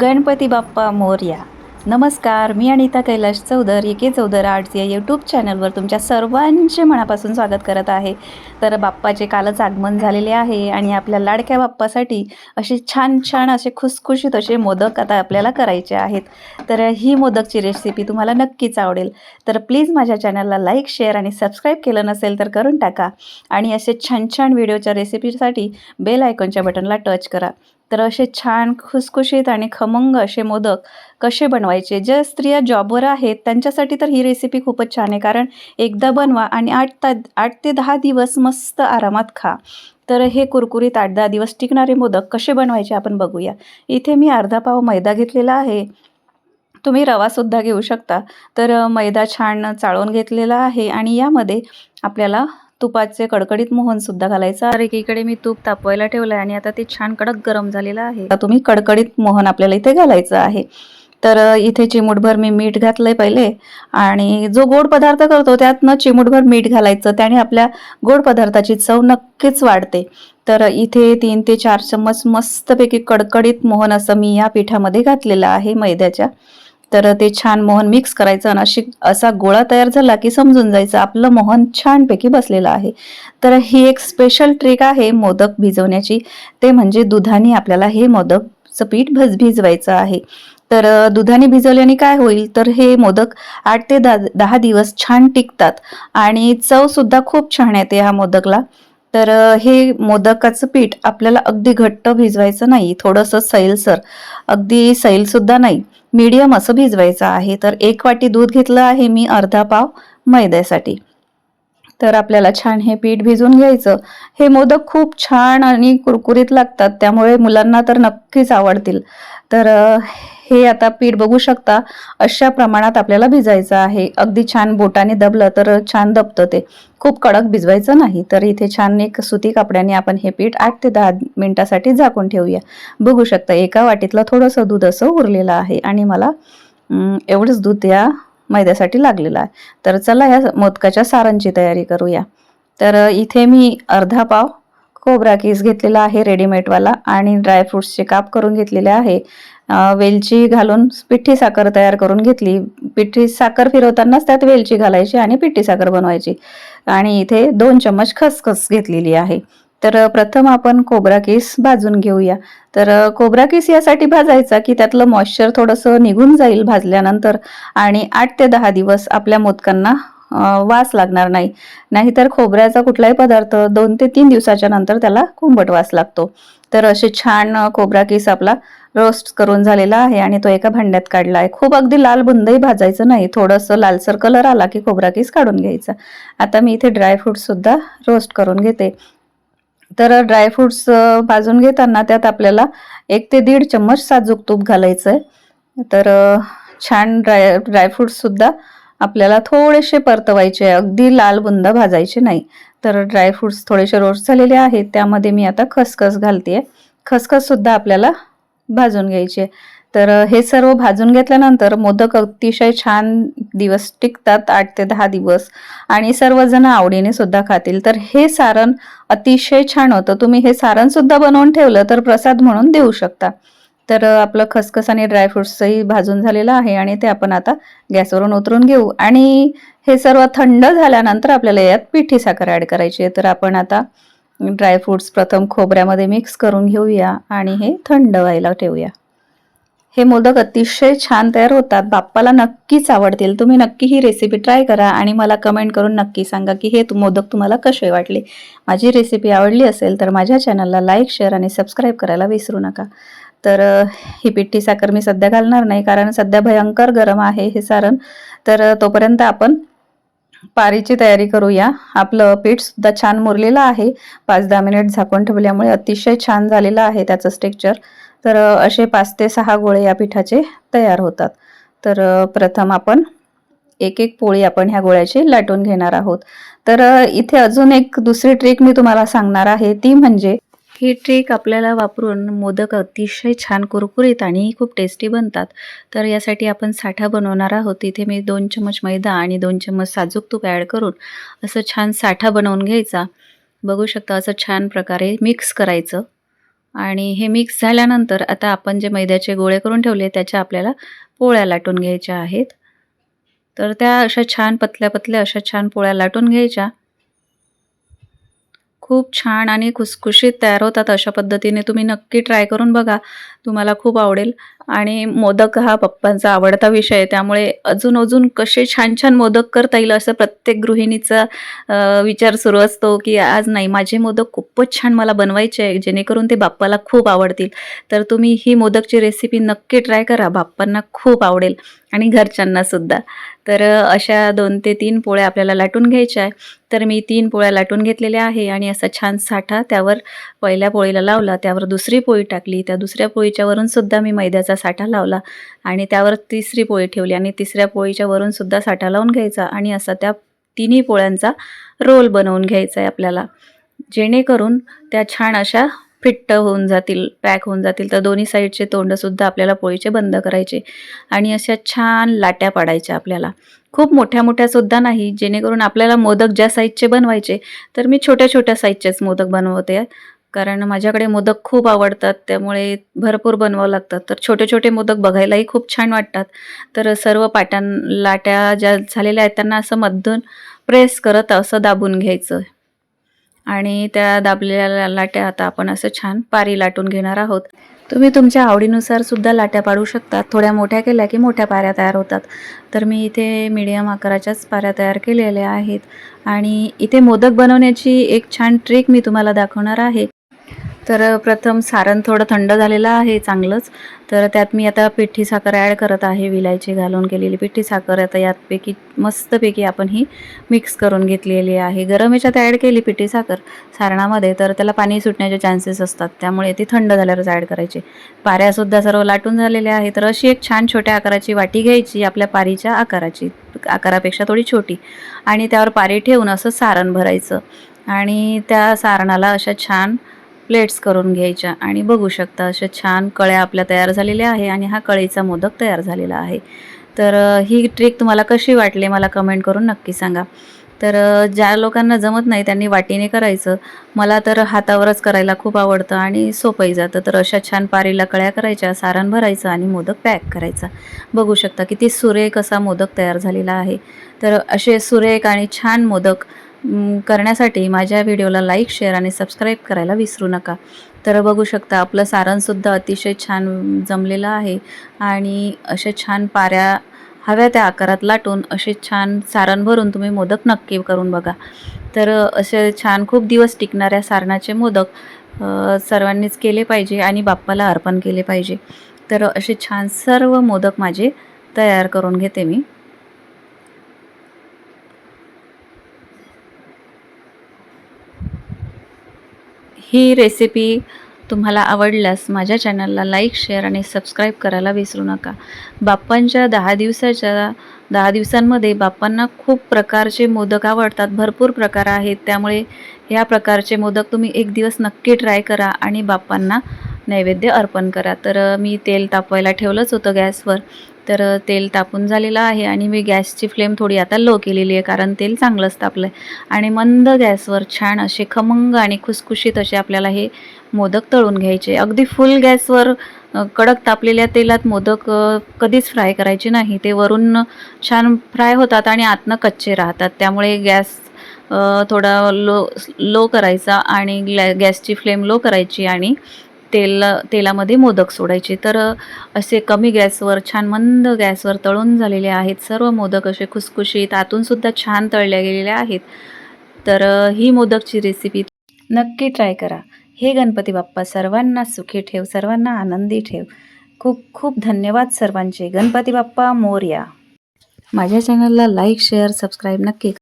गणपती बाप्पा मोर्या. नमस्कार मी अनिता कैलाश चौदर के चौधर आर्ट्स या यूट्यूब चॅनलवर तुमच्या सर्वांचे मनापासून स्वागत करत आहे. तर बाप्पाचे कालच आगमन झालेले आहे आणि आपल्या लाडक्या बाप्पासाठी असे छान छान असे खुसखुशीत असे मोदक आता आपल्याला करायचे आहेत. तर ही मोदकची रेसिपी तुम्हाला नक्कीच आवडेल. तर प्लीज माझ्या चॅनलला लाईक शेअर आणि सबस्क्राईब केलं नसेल तर करून टाका. आणि असे छान छान व्हिडिओच्या रेसिपीसाठी बेल आयकॉनच्या बटनला टच करा. तर असे छान खुसखुशीत आणि खमंग असे मोदक कसे बनवायचे? ज्या स्त्रिया जॉबवर आहेत त्यांच्यासाठी तर ही रेसिपी खूपच छान आहे. कारण एकदा बनवा आणि आठ ता आठ ते दहा दिवस मस्त आरामात खा. तर हे कुरकुरीत आठ दहा दिवस टिकणारे मोदक कसे बनवायचे आपण बघूया. इथे मी अर्धा पाव मैदा घेतलेला आहे. तुम्ही रवासुद्धा घेऊ शकता. तर मैदा छान चाळून घेतलेला आहे आणि यामध्ये आपल्याला तुपाचे कडकडीत मोहनसुद्धा घालायचं. तर एकीकडे मी तूप तापवायला ठेवलं आहे आणि आता ते छान कडक गरम झालेलं आहे. आता तुम्ही कडकडीत मोहन आपल्याला इथे घालायचं आहे. तर इथे चिमूटभर मी मीठ घातलंय पहिले आणि जो गोड पदार्थ करतो त्यातनं चिमूटभर मीठ घालायचं. त्याने आपल्या गोड पदार्थाची चव नक्कीच वाढते. तर इथे तीन ते चार चम्मच मस्तपैकी कडकडीत मोहन असं मी या पिठामध्ये घातलेलं आहे मैद्याच्या. तर ते छान मोहन मिक्स करायचं आणि अशी असा गोळा तयार झाला की समजून जायचं आपलं मोहन छानपैकी बसलेलं आहे. तर ही एक स्पेशल ट्रिक आहे मोदक भिजवण्याची. ते म्हणजे दुधाने आपल्याला हे मोदकचं पीठ भज भिजवायचं आहे. तर दुधाने भिजवल्याने काय होईल? तर हे मोदक आठ ते दहा दहा दिवस छान टिकतात आणि चवसुद्धा खूप छान येते ह्या मोदकला. तर हे मोदकाचं पीठ आपल्याला अगदी घट्ट भिजवायचं नाही. थोडंसं सैलसर. अगदी सैलसुद्धा नाही. मीडियम असं भिजवायचं आहे. तर एक वाटी दूध घेतलं आहे मी अर्धा पाव मैद्यासाठी. तर आपल्याला छान हे पीठ भिजून घ्यायचं. हे मोदक खूप छान आणि कुरकुरीत लागतात. त्यामुळे मुलांना तर नक्कीच आवडतील. तर हे आता पीठ बघू शकता अशा प्रमाणात आपल्याला भिजायचं आहे. अगदी छान बोटाने दबलं तर छान दबतं ते. खूप कडक भिजवायचं नाही. तर इथे छान एक सुती कपड्याने आपण हे पीठ आठ ते दहा मिनिटासाठी झाकून ठेवूया. बघू शकता एका वाटीतलं थोडंसं दूध असं उरलेलं आहे आणि मला एवढंच दूध या मैद्यासाठी लागलेलं आहे. तर चला या मोदकाच्या सारांची तयारी करूया. तर इथे मी अर्धा पाव खोबरा किस घेतलेला आहे रेडीमेडवाला आणि ड्रायफ्रुट्सचे काप करून घेतलेले आहे. वेलची घालून पिठी साखर तयार करून घेतली. पिठी साखर फिरवतानाच त्यात वेलची घालायची आणि पिठी साखर बनवायची. आणि इथे दोन चम्मच खसखस घेतलेली आहे. तर प्रथम आपण खोबरा केस भाजून घेऊया. तर कोबरा खोबरा केस यासाठी भाजायचा की त्यातलं मॉइश्चर थोडंसं निघून जाईल भाजल्यानंतर आणि आठ ते दहा दिवस आपल्या मोदकांना वास लागणार नाही. नाहीतर खोबऱ्याचा कुठलाही पदार्थ दोन ते तीन दिवसाच्या नंतर त्याला कुंभट वास लागतो. तर असे छान खोबरा केस आपला रोस्ट करून झालेला आहे आणि तो एका भांड्यात काढला आहे खूप अगदी लाल बुंदही भाजायचं नाही. थोडंसं लालसर कलर आला की खोबरा केस काढून घ्यायचा. आता मी इथे ड्रायफ्रूट्ससुद्धा रोस्ट करून घेते. तर ड्रायफ्रुट्स भाजून घेताना त्यात आपल्याला एक ते दीड चम्मच साजूक तूप घालायचं आहे तर छान ड्राय ड्रायफ्रूट्ससुद्धा आपल्याला थोडेसे परतवायचे अगदी लाल बुंदा भाजायचे नाही. तर ड्रायफ्रुट्स थोडेसे रोस्ट झालेले आहेत. त्यामध्ये मी आता खसखस घालते आहे खसखससुद्धा आपल्याला भाजून घ्यायचे. तर हे सर्व भाजून घेतल्यानंतर मोदक अतिशय छान दिवस टिकतात. आठ ते दहा दिवस. आणि सर्वजण आवडीने सुद्धा खातील. तर हे सारण अतिशय छान होतं. तुम्ही हे सारणसुद्धा बनवून ठेवलं तर प्रसाद म्हणून देऊ शकता. तर आपलं खसखस आणि ड्रायफ्रुट्सही भाजून झालेलं आहे आणि ते आपण आता गॅसवरून उतरून घेऊ. आणि हे सर्व थंड झाल्यानंतर आपल्याला यात पिठी साखर ॲड करायची आहे. तर आपण आता ड्रायफ्रुट्स प्रथम खोबऱ्यामध्ये मिक्स करून घेऊया आणि हे थंड व्हायला ठेवूया. हे मोदक अतिशय छान तयार होतात. बाप्पाला नक्कीच आवडतील. तुम्ही नक्की ही रेसिपी ट्राय करा आणि मला कमेंट करून नक्की सांगा की हे तु- मोदक तुम्हाला कसे वाटले. माझी रेसिपी आवडली असेल तर माझ्या चॅनलला लाईक शेअर आणि सबस्क्राईब करायला विसरू नका. तर ही पिठी साखर मी सध्या घालणार नाही कारण सध्या भयंकर गरम आहे हे सारण. तर तोपर्यंत आपण पारीची तयारी करूया. आपलं पीठ सुद्धा छान मुरलेलं आहे. पाच दहा मिनिट झाकून ठेवल्यामुळे अतिशय छान झालेलं आहे त्याचं स्ट्रेक्चर तर असे पाच ते सहा गोळे या पिठाचे तयार होतात. तर प्रथम आपण एक एक पोळी आपण ह्या गोळ्याची लाटून घेणार आहोत. तर इथे अजून एक दुसरी ट्रिक मी तुम्हाला सांगणार आहे. ती म्हणजे ही ट्रिक आपल्याला वापरून मोदक अतिशय छान कुरकुरीत आणि खूप टेस्टी बनतात. तर यासाठी आपण साठा बनवणार आहोत. इथे मी दोन चमच मैदा आणि दोन चमच साजूक तूप ॲड करून असं छान साठा बनवून घ्यायचा. बघू शकता असं छान प्रकारे मिक्स करायचं. आणि हे मिक्स झाल्यानंतर आता आपण जे मैद्याचे गोळे करून ठेवले त्याच्या आपल्याला पोळ्या लाटून घ्यायच्या आहेत. तर त्या अशा छान पतल्या पतल्या अशा छान पोळ्या लाटून घ्यायच्या. खूप छान आणि खुसखुशीत तयार होतात अशा पद्धतीने. तुम्ही नक्की ट्राय करून बघा. तुम्हाला खूप आवडेल. आणि मोदक हा पप्पांचा आवडता विषय आहे. त्यामुळे अजून अजून कसे छान छान मोदक करता येईल असं प्रत्येक गृहिणीचा विचार सुरू असतो की आज नाही माझे मोदक खूपच छान मला बनवायचे आहे जेणेकरून ते बाप्पाला खूप आवडतील. तर तुम्ही ही मोदकची रेसिपी नक्की ट्राय करा बाप्पांना खूप आवडेल आणि घरच्यांनासुद्धा तर अशा दोन ते तीन पोळ्या आपल्याला लाटून घ्यायच्या आहे तर मी तीन पोळ्या लाटून घेतलेल्या आहे आणि असा छान साठा त्यावर पहिल्या पोळीला लावला त्यावर दुसरी पोळी टाकली त्या दुसऱ्या पोळीच्यावरूनसुद्धा सुद्धा मी मैद्याचा साठा लावला आणि त्यावर तिसरी पोळी ठेवली आणि तिसऱ्या पोळीच्या वरून सुद्धा साठा लावून घ्यायचा आणि असा त्या तिन्ही पोळ्यांचा रोल बनवून घ्यायचा आहे आपल्याला. जेणेकरून त्या छान अशा फिट्ट होऊन जातील पॅक होऊन जातील. तर दोन्ही साईडचे तोंडसुद्धा आपल्याला पोळीचे बंद करायचे आणि अशा छान लाट्या पाडायच्या आपल्याला. खूप मोठ्या मोठ्या सुद्धा नाही जेणेकरून आपल्याला मोदक ज्या साईजचे बनवायचे तर मी छोट्या छोट्या साईजचेच मोदक बनवते. कारण माझ्याकडे मोदक खूप आवडतात त्यामुळे भरपूर बनवावं लागतात तर छोटे छोटे मोदक बघायलाही खूप छान वाटतात. तर सर्व पाट्यां लाट्या ज्या झालेल्या आहेत त्यांना असं मधून प्रेस करत असं दाबून घ्यायचं. आणि त्या दाबलेल्या लाट्या आता आपण असं छान पारी लाटून घेणार आहोत. तुम्ही तुमच्या आवडीनुसार सुद्धा लाट्या पाडू शकता थोड्या मोठ्या केल्या की मोठ्या पाऱ्या तयार होतात. तर मी इथे मीडियम आकाराच्याच पाऱ्या तयार केलेल्या आहेत. आणि इथे मोदक बनवण्याची एक छान ट्रिक मी तुम्हाला दाखवणार आहे. तर प्रथम सारण थोडं थंड झालेलं आहे चांगलंच. तर त्यात मी आता पिठी साखर ॲड करत आहे विलायची घालून केलेली पिठी साखर. आता यातपैकी मस्तपैकी आपण ही मिक्स करून घेतलेली आहे. गरम याच्यात ॲड केली पिठी साखर सारणामध्ये तर त्याला पाणी सुटण्याचे चान्सेस असतात. त्यामुळे ती थंड झाल्यावरच ॲड करायची. पाऱ्यासुद्धा सर्व लाटून झालेल्या आहे तर अशी एक छान छोट्या आकाराची वाटी घ्यायची आपल्या पारीच्या आकाराची आकारापेक्षा थोडी छोटी. आणि त्यावर पारी ठेवून असं सारण भरायचं. आणि त्या सारणाला अशा छान प्लेट्स करून घ्यायच्या आणि बघू शकता अशा छान कळ्या आपल्या तयार झालेल्या आहे आणि हा कळीचा मोदक तयार झालेला आहे. तर ही ट्रिक तुम्हाला कशी वाटली मला कमेंट करून नक्की सांगा. तर ज्या लोकांना जमत नाही त्यांनी वाटीने करायचं. मला तर हातावरच करायला खूप आवडतं आणि सोपंही जातं. तर अशा छान पारीला कळ्या करायच्या सारण भरायचं आणि मोदक पॅक करायचा. बघू शकता किती सुरेख असा मोदक तयार झालेला आहे. तर असे सुरेख आणि छान मोदक करण्यासाठी माझ्या व्हिडिओला लाईक शेअर आणि सबस्क्राईब करायला विसरू नका. तर बघू शकता आपलं सारणसुद्धा अतिशय छान जमलेलं आहे आणि अशा छान पाऱ्या हव्या त्या आकारात लाटून असे छान सारण भरून तुम्ही मोदक नक्की करून बघा. तर असे छान खूप दिवस टिकणाऱ्या सारणाचे मोदक सर्वांनीच केले पाहिजे आणि बाप्पाला अर्पण केले पाहिजे. तर असे छान सर्व मोदक माझे तयार करून घेते मी. ही रेसिपी तुम्हाला आवडल्यास माझ्या चॅनलला लाईक शेअर आणि सबस्क्राईब करायला विसरू नका. बाप्पांच्या दहा दिवसाच्या दहा दिवसांमध्ये बाप्पांना खूप प्रकारचे मोदक आवडतात भरपूर प्रकार आहेत. त्यामुळे ह्या प्रकारचे मोदक तुम्ही एक दिवस नक्की ट्राय करा आणि बाप्पांना नैवेद्य अर्पण करा. तर मी तेल तापवायला ठेवलंच होतं गॅसवर. तर तेल तापून झालेलं आहे आणि मी गॅसची फ्लेम थोडी आता लो केलेली आहे कारण तेल चांगलंच तापलं आहे आणि मंद गॅसवर छान असे खमंग आणि खुसखुशीत असे आपल्याला हे मोदक तळून घ्यायचे. अगदी फुल गॅसवर कडक तापलेल्या तेलात मोदक कधीच फ्राय करायचे नाही. ते वरून छान फ्राय होतात आणि आतनं कच्चे राहतात. त्यामुळे गॅस थोडा लो लो करायचा आणि ग्लॅ गॅसची फ्लेम लो करायची आणि तेल तेलामध्ये मोदक सोडायचे. तर असे कमी गॅसवर छान मंद गॅसवर तळून झालेले आहेत. सर्व मोदक असे खुसखुशीत आतूनसुद्धा छान तळल्या गेलेल्या आहेत. तर ही मोदकची रेसिपी नक्की ट्राय करा. हे गणपती बाप्पा सर्वांना सुखी ठेव सर्वांना आनंदी ठेव. खूप खूप धन्यवाद सर्वांचे. गणपती बाप्पा मोरया. माझ्या चॅनलला लाईक शेअर सबस्क्राईब नक्की